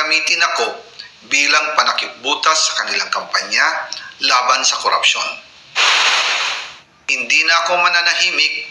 gagamitin ako bilang panakipbutas sa kanilang kampanya laban sa korupsyon. Hindi na ako mananahimik,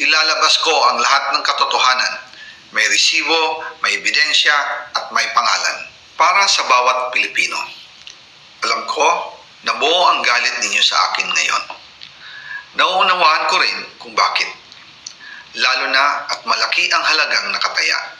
ilalabas ko ang lahat ng katotohanan. May resibo, may ebidensya, at may pangalan. Para sa bawat Pilipino. Alam ko na buo ang galit ninyo sa akin ngayon. Nauunawaan ko rin kung bakit. Lalo na at malaki ang halagang nakataya.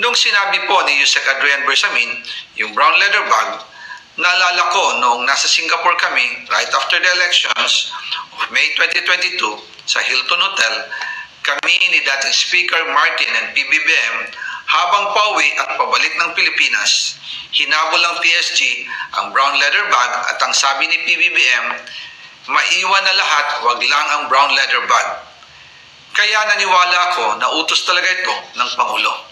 Nung sinabi po ni Yusek Adrian Bersamin, yung brown leather bag, naalala ko noong nasa Singapore kami right after the elections of May 2022 sa Hilton Hotel, kami ni dating Speaker Martin and PBBM habang pauwi at pabalik ng Pilipinas, hinabol ng PSG ang brown leather bag at ang sabi ni PBBM, maiwan na lahat, wag lang ang brown leather bag. Kaya naniwala ako na utos talaga ito ng Pangulo.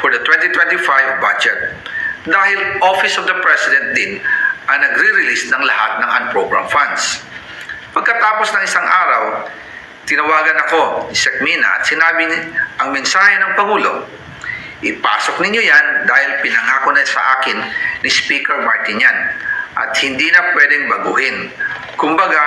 for the 2025 budget. Dahil Office of the President din ang nagre-release ng lahat ng unprogram funds. Pagkatapos ng isang araw, tinawagan ako ni Sekmina at sinabi ang mensahe ng Pangulo, ipasok ninyo yan dahil pinangako na sa akin ni Speaker Martin yan at hindi na pwedeng baguhin. Kumbaga,